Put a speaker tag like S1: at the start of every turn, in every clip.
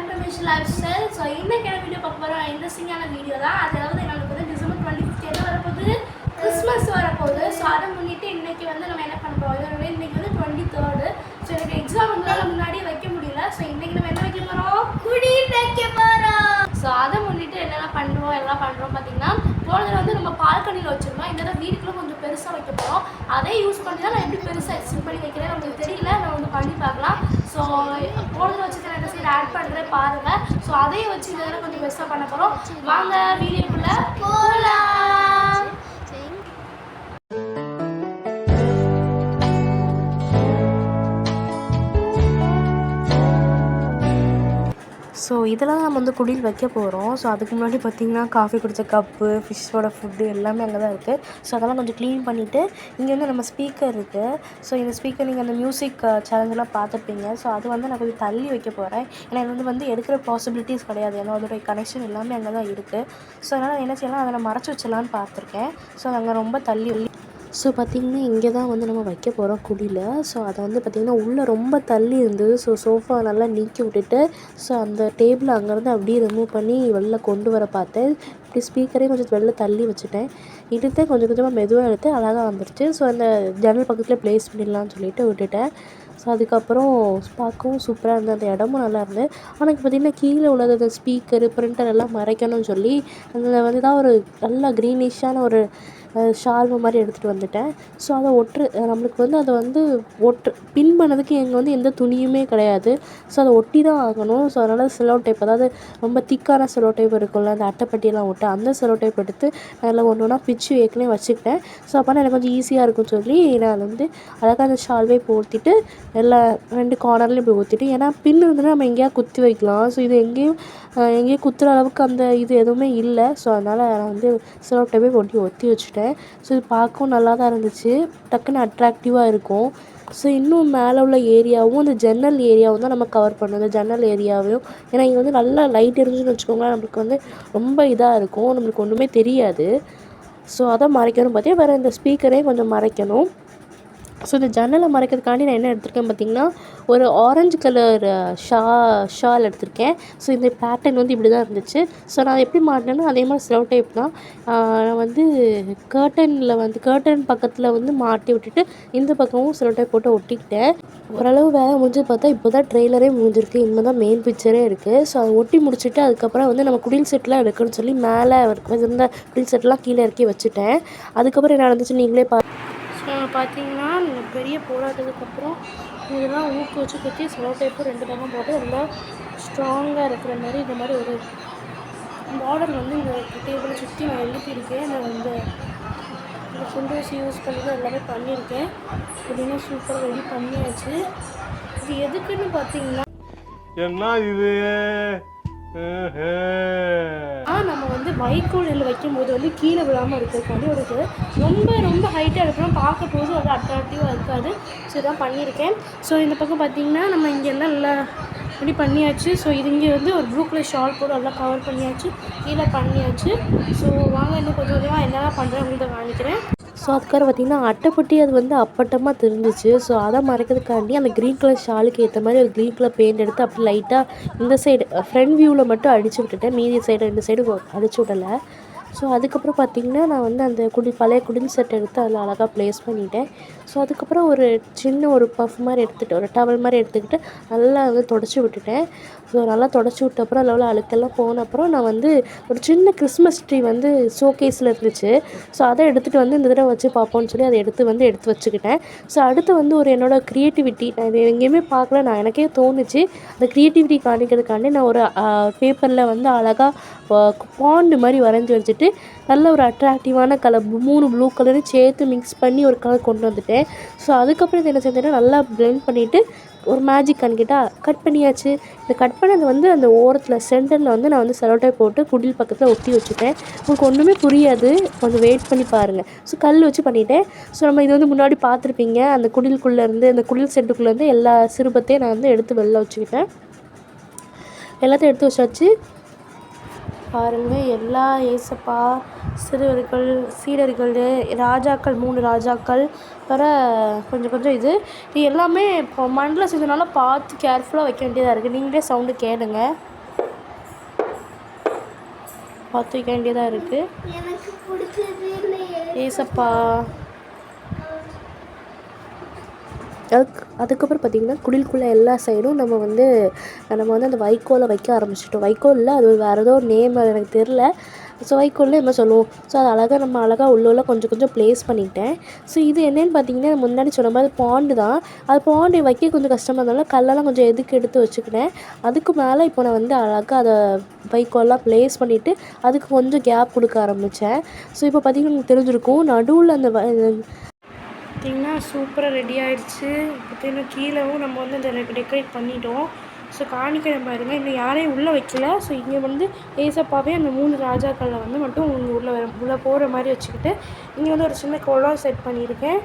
S1: மிஷ் life style so இன்னைக்கு என்ன video பார்க்க போகிறோம் இன்ட்ரெஸ்டிங்கான வீடியோ தான். அதாவது எங்களுக்கு வந்து டிசம்பர் டுவெண்ட்டி ஃபிஃப்த் என்ன வரப்போகுது. கிறிஸ்மஸ் வரப்போகுது. ஸோ அதை முன்னிட்டு இன்னைக்கு வந்து நம்ம என்ன பண்ண போகிறோம் இதோட இன்னைக்கு வந்து டுவெண்ட்டி தேர்டு ஸோ எனக்கு எக்ஸாம் வந்தாலும் முன்னாடியே வைக்க முடியல. ஸோ இன்னைக்கு நம்ம என்ன வைக்க போகிறோம் குடி வைக்க போகிறோம் ஸோ அதை முன்னிட்டு என்னென்ன பண்ணுவோம்? எல்லாம் பண்ணுறோம் பார்த்தீங்கன்னா போன தடவை வந்து நம்ம பால்கனியில் வச்சுருந்தோம். இந்த தடவை வீட்டுக்குள்ள கொஞ்சம் பெருசாக வைக்க போகிறோம் அதை யூஸ் பண்ணி தான் நான் எப்படி பெருசாக எக்ஸ்டெண்ட் பண்ணி வைக்கிறேன்? உங்களுக்கு தெரியல. நான் வந்து பண்ணி பார்க்கலாம். ஸோ போனதை வச்சு நான் என்ன சைடு ஆட் பண்ணுறேன் பாருங்கள் ஸோ அதையும் வச்சு இந்த கொஞ்சம் பெஸ்ட்டாக பண்ண போகிறோம் வாங்க வீடியோக்குள்ளே போகலாம்
S2: ஸோ இதில் தான் நம்ம வந்து குடில் வைக்க போகிறோம் ஸோ அதுக்கு முன்னாடி பார்த்திங்கன்னா காஃபி குடித்த கப்பு ஃபிஷ்ஷோட ஃபுட்டு எல்லாமே அங்கே தான் இருக்குது ஸோ அதெல்லாம் கொஞ்சம் க்ளீன் பண்ணிவிட்டு இங்கே வந்து நம்ம ஸ்பீக்கர் இருக்குது ஸோ இந்த ஸ்பீக்கர் நீங்கள் அந்த மியூசிக் uh, சேலஞ்செலாம் பார்த்துருப்பீங்க. ஸோ அது வந்து நான் கொஞ்சம் தள்ளி வைக்க போகிறேன் ஏன்னா இது வந்து வந்து எடுக்கிற பாசிபிலிட்டிஸ் கிடையாது. ஏன்னா அதோடைய கனெக்ஷன் எல்லாமே அங்கே தான் இருக்குது ஸோ அதனால் என்ன செய்யலாம் அதை நான் மறைச்சி வச்சிடலான்னு பார்த்துருக்கேன். ஸோ அங்கே ரொம்ப தள்ளி ஸோ பார்த்திங்கன்னா இங்கே தான் வந்து நம்ம வைக்க போகிறோம் குடியில் ஸோ அதை வந்து பார்த்திங்கன்னா உள்ளே ரொம்ப தள்ளி இருந்தது ஸோ சோஃபா நல்லா நீக்கி விட்டுட்டு ஸோ அந்த டேபிள் அங்கேருந்து அப்படியே ரிமூவ் பண்ணி வெளில கொண்டு வர பார்த்தேன். இப்படி ஸ்பீக்கரையும் கொஞ்சம் வெளில தள்ளி வச்சுட்டேன். எடுத்து கொஞ்சம் கொஞ்சமாக மெதுவாக எடுத்து அழகாக வந்துருச்சு. ஸோ அந்த ஜன்னல் பக்கத்தில் ப்ளேஸ் பண்ணிடலாம்னு சொல்லிட்டு விட்டுட்டேன். ஸோ அதுக்கப்புறம் பார்க்கவும் சூப்பராக இருந்தது. அந்த இடமும் நல்லா இருந்தது. ஆனால் இப்போ பார்த்திங்கன்னா கீழே உள்ளது அந்த ஸ்பீக்கரு பிரிண்டர் எல்லாம் மறைக்கணும்னு சொல்லி அதில் வந்து தான் ஒரு நல்லா க்ரீனிஷான ஒரு ஷால்வு மாதிரி எடுத்துகிட்டு வந்துட்டேன். ஸோ அதை ஒட்டுற நம்மளுக்கு வந்து அதை வந்து ஒட்டு பின் பண்ணதுக்கு எங்கே வந்து எந்த துணியுமே கிடையாது. ஸோ அதை ஒட்டி தான் ஆகணும். ஸோ அதனால் செலோ டைப் அதாவது ரொம்ப திக்கான செலோ டைப் இருக்கும்ல அந்த அட்டைப்பட்டியெல்லாம் ஒட்ட அந்த செலோ டைப் எடுத்து அதில் ஒன்று ஒன்றா பிச்சு ஏற்கனவே வச்சுக்கிட்டேன். ஸோ அப்போ எனக்கு கொஞ்சம் ஈஸியாக இருக்கும்னு சொல்லி நான் அதை வந்து அழகாக அந்த ஷால்வே போர்த்திட்டு எல்லா ரெண்டு கார்னர்லேயும் இப்படி ஊற்றிட்டு ஏன்னா பின் இருந்துன்னா நம்ம எங்கேயா குத்தி வைக்கலாம். ஸோ இது எங்கேயும் எங்கேயும் குத்துற அளவுக்கு அந்த இது எதுவுமே இல்லை. ஸோ அதனால் நான் வந்து செலோ டைப்பே ஒட்டி ஒத்தி வச்சுட்டேன். ஸோ இது பார்க்கவும் நல்லா தான் இருந்துச்சு. டக்குன்னு அட்ராக்டிவாக இருக்கும். ஸோ இன்னும் மேலே உள்ள ஏரியாவும் அந்த ஜன்னல் ஏரியாவும் தான் நம்ம கவர் பண்ணணும். அந்த ஜன்னல் ஏரியாவையும் ஏன்னா இங்கே வந்து நல்லா லைட் எரிஞ்சுன்னு வச்சுக்கோங்களேன். நம்மளுக்கு வந்து ரொம்ப இதாக இருக்கும். நம்மளுக்கு ஒன்றுமே தெரியாது. ஸோ அதை மறைக்கணும். பார்த்தே வேறு இந்த ஸ்பீக்கரையும் கொஞ்சம் மறைக்கணும். ஸோ இந்த ஜன்னலை மறைக்கிறதுக்காண்டி நான் என்ன எடுத்திருக்கேன் பார்த்திங்கன்னா ஒரு ஆரஞ்சு கலர் ஷா ஷால் எடுத்திருக்கேன். ஸோ இந்த பேட்டர்ன் வந்து இப்படி தான் இருந்துச்சு. ஸோ நான் எப்படி மாட்டினேன்னா அதே மாதிரி ஸ்லோ டைப் தான். நான் வந்து கேர்டனில் வந்து கேர்டன் பக்கத்தில் வந்து மாட்டி விட்டுட்டு இந்த பக்கமும் ஸ்லோ டைப் போட்டு ஒட்டிக்கிட்டேன். ஓரளவு வேலை முடிஞ்சு பார்த்தா இப்போ தான் ட்ரெய்லரே முடிஞ்சிருக்கு. இனிமேல் தான் மெயின் பிக்சரே இருக்குது ஸோ அதை ஒட்டி முடிச்சுட்டு அதுக்கப்புறம் வந்து நம்ம குடில் செட்லாம் எடுக்கணும்னு சொல்லி மேலே இருந்த குடில் செட்லாம் கீழே இறக்கி வச்சுட்டேன். அதுக்கப்புறம் என்ன நடந்துச்சு நீங்களே பா
S1: பார்த்தீங்கன்னா பெரிய போராட்டத்துக்கப்புறம் இதெல்லாம் ஊக்கு வச்சு குத்தி ஸ்லோ டைப்பு ரெண்டு பக்கம் போட்டு நல்லா ஸ்ட்ராங்காக இருக்கிற மாதிரி இந்த மாதிரி ஒரு பார்டர் வந்து இந்த டேபிளை சுற்றி நான் எழுப்பியிருக்கேன் நான் இந்த இந்த ஃபுண்டோஸ் யூஸ் பண்ணி தான் எல்லாமே பண்ணியிருக்கேன். அப்படின்னா சூப்பராக ரெடி பண்ணியாச்சு. இது எதுக்குன்னு பார்த்தீங்கன்னா
S3: என்ன இது?
S1: நம்ம வந்து வைக்கோலில் வைக்கும்போது வந்து கீழே விழாமல் இருக்கிறதுக்காண்டி ஒரு ரொம்ப ரொம்ப ஹைட்டாக இருக்கிறோம் பார்க்க போது ஒரு அட்ராக்டிவாக இருக்காது. ஸோ இதான் பண்ணியிருக்கேன். ஸோ இந்த பக்கம் பார்த்தீங்கன்னா நம்ம இங்கெல்லாம் நல்லா இப்படி பண்ணியாச்சு. ஸோ இது இங்கே வந்து ஒரு ப்ளூ கலர் ஷால் போட்டு நல்லா கவர் பண்ணியாச்சு. கீழே பண்ணியாச்சு. ஸோ வாங்க இன்னும் கொஞ்சம் கொஞ்சமாக என்னெல்லாம் பண்ணுறேன் உங்கள்கிட்ட காமிக்கிறேன்.
S2: ஸோ அதுக்காக பார்த்திங்கன்னா அட்டைப்பட்டி அது வந்து அப்பட்டமாக தெரிஞ்சிச்சு. ஸோ அதை மறைக்கிறதுக்காண்டி அந்த க்ரீன் கலர் ஷாலுக்கு ஏற்ற மாதிரி ஒரு க்ரீன் கலர் பெயிண்ட் எடுத்து அப்படி லைட்டாக இந்த சைடு ஃப்ரண்ட் வியூவில் மட்டும் அடித்து விட்டுட்டேன் மீதி சைடு ரெண்டு சைடு அடிச்சு விடலை. ஸோ அதுக்கப்புறம் பார்த்திங்கன்னா நான் வந்து அந்த குடி பழைய குடில் செட் எடுத்து அதில் அழகாக ப்ளேஸ் பண்ணிட்டேன். ஸோ அதுக்கப்புறம் ஒரு சின்ன ஒரு பஃப் மாதிரி எடுத்துகிட்டு ஒரு டவல் மாதிரி எடுத்துக்கிட்டு நல்லா வந்து தொடச்சி விட்டுட்டேன். ஸோ நல்லா தொடச்சி விட்ட அப்புறம் அதில் அழுக்கெல்லாம் போன அப்புறம் நான் வந்து ஒரு சின்ன கிறிஸ்மஸ் ட்ரீ வந்து ஷோகேஸில் இருந்துச்சு. ஸோ அதை எடுத்துகிட்டு வந்து இந்த தடவை வச்சு பார்ப்போம்னு சொல்லி அதை எடுத்து வந்து எடுத்து வச்சுக்கிட்டேன். ஸோ அடுத்து வந்து ஒரு என்னோடய க்ரியேட்டிவிட்டி நான் இது எங்கேயுமே பார்க்கல நான் எனக்கே தோணுச்சு. அந்த க்ரியேட்டிவிட்டி காணிக்கிறதுக்காண்டி நான் ஒரு பேப்பரில் வந்து அழகாக பாண்டு மாதிரி வரைஞ்சி வச்சுட்டு நல்ல ஒரு அட்ராக்டிவான கலர் மூணு ப்ளூ கலரும் சேர்த்து மிக்ஸ் பண்ணி ஒரு கலர் கொண்டு வந்துட்டேன். ஸோ அதுக்கப்புறம் இது என்ன செஞ்சேன்னா நல்லா ப்ளெண்ட் பண்ணிவிட்டு ஒரு மேஜிக் கன் கட் பண்ணியாச்சு. இந்த கட் பண்ணது வந்து அந்த ஓரத்தில் சென்டரில் வந்து நான் வந்து செலோட்டை போட்டு குடில் பக்கத்தில் ஒட்டி வச்சுட்டேன். உங்களுக்கு ஒன்றுமே புரியாது. கொஞ்சம் வெயிட் பண்ணி பாருங்கள் ஸோ கல் வச்சு பண்ணிட்டேன். ஸோ நம்ம இது வந்து முன்னாடி பார்த்துருப்பீங்க. அந்த குடிலுக்குள்ளேருந்து அந்த குடில் செட்டுக்குள்ளேருந்து எல்லா சிறுபத்தையும் நான் வந்து எடுத்து வெளில வச்சுக்கிட்டேன். எல்லாத்தையும் எடுத்து வச்சாச்சு. பாருங்கள் எல்லா ஏசப்பா சிறுவர்கள் சீடர்கள் ராஜாக்கள் மூணு ராஜாக்கள் வர கொஞ்சம் கொஞ்சம் இது. இது எல்லாமே இப்போ மண்ணில் செஞ்சனால பார்த்து கேர்ஃபுல்லாக வைக்க வேண்டியதாக இருக்குது நீங்களே சவுண்டு கேளுங்க. பார்த்து வைக்க வேண்டியதாக இருக்குது ஏசப்பா. அதுக்கு அதுக்கப்புறம் பார்த்திங்கன்னா குடிலுக்குள்ளே எல்லா சைடும் நம்ம வந்து நம்ம வந்து அந்த வைக்கோலை வைக்க ஆரம்பிச்சிட்டோம். வைக்கோலில் அது வேறு ஏதோ நேம் எனக்கு தெரில ஸோ வைக்கோலில் நம்ம சொல்லுவோம். ஸோ அது அழகாக நம்ம அழகாக உள்ள கொஞ்சம் கொஞ்சம் ப்ளேஸ் பண்ணிட்டேன். ஸோ இது என்னென்னு பார்த்தீங்கன்னா முன்னாடி சொன்ன மாதிரி பாண்டு தான். அது பாண்டு வைக்க கொஞ்சம் கஷ்டமாக இருந்தாலும் கல்லெல்லாம் கொஞ்சம் எதுக்கு எடுத்து வச்சுக்கினேன். அதுக்கு மேலே இப்போ நான் வந்து அழகாக அதை வைக்கோல்லாம் ப்ளேஸ் பண்ணிவிட்டு அதுக்கு கொஞ்சம் கேப் கொடுக்க ஆரம்பித்தேன் ஸோ இப்போ பார்த்திங்கன்னா உங்களுக்கு தெரிஞ்சிருக்கும் நடுவில் அந்த வ- பார்த்திங்கன்னா சூப்பராக ரெடி ஆகிடுச்சு பார்த்திங்கன்னா கீழேவும் நம்ம வந்து அந்த டெக்கரேட் பண்ணிட்டோம். ஸோ காணிக்கிறேன் பாருங்கள் இன்னும் யாரையும் உள்ளே வைக்கல. ஸோ இங்கே வந்து ஏசப்பாவே அந்த மூணு ராஜாக்களை வந்து மட்டும் இங்கே உள்ளே வர உள்ளே போகிற மாதிரி வச்சுக்கிட்டு இங்கே வந்து ஒரு சின்ன குளம் செட் பண்ணியிருக்கேன்.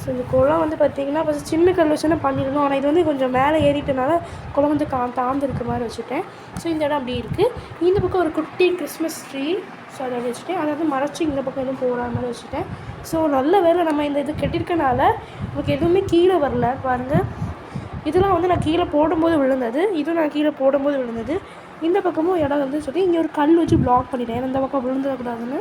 S2: ஸோ இந்த குளம் வந்து பார்த்திங்கன்னா ஃபஸ்ட் சின்ன கல் வச்சுன்னா பண்ணியிருந்தோம். ஆனால் இது வந்து கொஞ்சம் மேலே ஏறிட்டனால குளம் வந்து கா தாழ்ந்துருக்க மாதிரி வச்சுட்டேன். ஸோ இந்த இடம் அப்படி இருக்குது இந்த பக்கம் ஒரு குட்டி கிறிஸ்மஸ் ட்ரீ ஸோ அதை வச்சுட்டேன். அதை வந்து மறைச்சி இந்த பக்கம் எதுவும் போகிற மாதிரி வச்சுட்டேன். ஸோ நல்ல வேலை நம்ம இந்த இது கட்டியிருக்கனால நமக்கு எதுவுமே கீழே வரல. பாருங்கள் இதெல்லாம் வந்து நான் கீழே போடும்போது விழுந்தது. இதுவும் நான் கீழே போடும்போது விழுந்தது. இந்த பக்கமும் இடம் வந்து சொல்லி இங்கே ஒரு கல் வச்சு பிளாக் பண்ணிட்டேன். ஏன்னா இந்த பக்கம் விழுந்துடக்கூடாதுன்னு.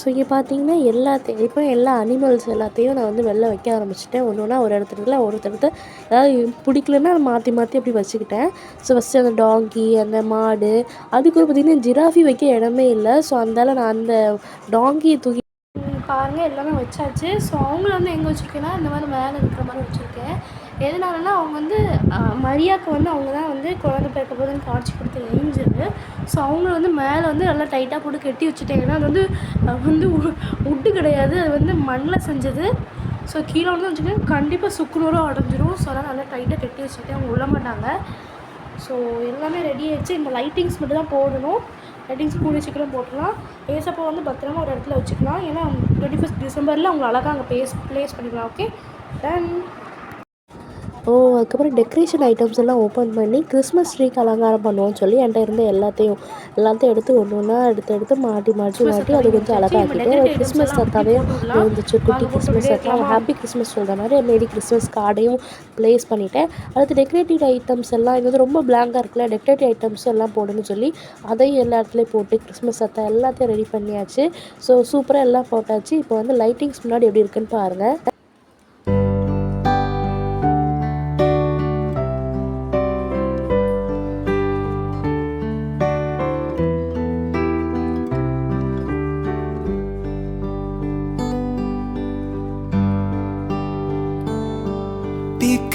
S2: ஸோ இங்கே பார்த்தீங்கன்னா எல்லாத்தையும் இப்போ எல்லா அனிமல்ஸ் எல்லாத்தையும் நான் வந்து வெளில வைக்க ஆரம்பிச்சிட்டேன். ஒன்று ஒன்றா ஒரு இடத்துல ஒரு இடத்துல அதாவது பிடிக்கலன்னா மாற்றி மாற்றி அப்படி வச்சுக்கிட்டேன். ஸோ ஃபஸ்ட்டு அந்த டாங்கி அந்த மாடு அதுக்கு பார்த்திங்கன்னா ஜிராஃபி வைக்க இடமே இல்லை. ஸோ அந்தால நான் அந்த டாங்கியை தூக்கி பாருங்கள் எல்லாமே வச்சாச்சு. ஸோ அவங்கள வந்து எங்கே வச்சுருக்கேன்னா இந்த மாதிரி மேலே இருக்கிற மாதிரி வச்சுருக்கேன். எதனாலனா அவங்க வந்து மரியாக்கு வந்து அவங்க தான் வந்து குழந்தை பிறக்க போதுன்னு காட்சி கொடுத்து ஏஞ்சல் ஸோ அவங்கள வந்து மேலே வந்து நல்லா டைட்டாக போட்டு கட்டி வச்சுட்டாங்கன்னா அது வந்து வந்து உட்டு கிடையாது. அது வந்து மண்ணில் செஞ்சது. ஸோ கீழே வந்து வச்சுக்கோங்க கண்டிப்பாக சுக்குநூறும் அடைஞ்சிரும் ஸோ அதனால் நல்லா டைட்டாக கட்டி வச்சுட்டு அவங்க உள்ள மாட்டாங்க. ஸோ எல்லாமே ரெடி ஆகிடுச்சு இந்த லைட்டிங்ஸ் மட்டும் தான் போடணும். லைட்டிங்ஸ் கூடிய சீக்கிரம் போட்டுடலாம். ஏசப்போ வந்து பத்திரமா ஒரு இடத்துல வச்சுக்கலாம். ஏன்னா டுவெண்ட்டி ஃபஸ்ட் டிசம்பரில் அவங்க அழகாக அங்கே பேஸ் ப்ளேஸ் பண்ணிக்கலாம் ஓகே டன் ஓ அதுக்கப்புறம் டெக்கரேஷன் ஐட்டம்ஸ் எல்லாம் ஓப்பன் பண்ணி கிறிஸ்மஸ் ட்ரீக்கு அலங்காரம் பண்ணுவோம்னு சொல்லி என்கிட்ட இருந்த எல்லாத்தையும் எல்லாத்தையும் எடுத்து ஒன்று ஒன்றா எடுத்து எடுத்து மாட்டி மாட்டி மாட்டி அது கொஞ்சம் அழகாக்கிட்டு கிறிஸ்மஸ் தாத்தாவையும் இருந்துச்சு குட்டி கிறிஸ்மஸ் தாத்தா ஹாப்பி கிறிஸ்மஸ் சொல்கிற மாதிரி மேரி கிறிஸ்மஸ் கார்டையும் ப்ளேஸ் பண்ணிட்டேன். அடுத்து டெக்கரேட்டிவ் ஐட்டம்ஸ் எல்லாம் இது வந்து ரொம்ப பிளாங்காக இருக்குல்ல டெக்கரேட்டிவ் ஐட்டம்ஸ் எல்லாம் போடுன்னு சொல்லி அதையும் எல்லா இடத்துலையும் போட்டு கிறிஸ்மஸ் தாத்தா எல்லாத்தையும் ரெடி பண்ணியாச்சு. ஸோ சூப்பராக எல்லாம் போட்டாச்சு. இப்போ வந்து லைட்டிங்ஸ் முன்னாடி எப்படி இருக்குன்னு பாருங்கள்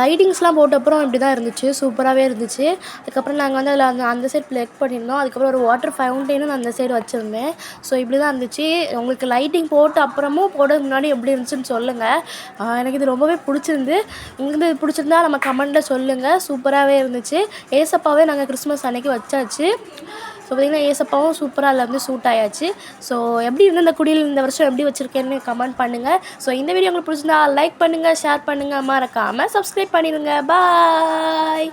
S2: லைட்டிங்ஸ்லாம் போட்ட அப்புறம் இப்படி தான் இருந்துச்சு சூப்பராகவே இருந்துச்சு. அதுக்கப்புறம் நாங்கள் வந்து அதில் அந்த அந்த சைடு ப்ளக் பண்ணியிருந்தோம். அதுக்கப்புறம் ஒரு வாட்டர் ஃபவுண்டெயினும் நான் அந்த சைடு வச்சுருந்தேன். ஸோ இப்படி தான் இருந்துச்சு. உங்களுக்கு லைட்டிங் போட்ட அப்புறமும் போட முன்னாடி எப்படி இருந்துச்சுன்னு சொல்லுங்கள் எனக்கு இது ரொம்பவே பிடிச்சிருந்து உங்களுக்கு இது பிடிச்சிருந்தா நம்ம கமெண்ட்டில் சொல்லுங்கள் சூப்பராகவே இருந்துச்சு. ஏசப்பாவே நாங்கள் கிறிஸ்மஸ் அன்னைக்கு வச்சாச்சு. ஸோ பார்த்திங்கன்னா ஏசப்பாவும் சூப்பராக அதில் வந்து சூட் ஆயாச்சு. ஸோ எப்படி இருந்து இந்த குடியில் இந்த வருஷம் எப்படி வச்சுருக்கேன்னு கமெண்ட் பண்ணுங்கள் ஸோ இந்த வீடியோ உங்களுக்கு பிடிச்சிருந்தா லைக் பண்ணுங்கள் ஷேர் பண்ணுங்கள் மறக்காமல் சப்ஸ்கிரைப் பண்ணிடுங்க பாய்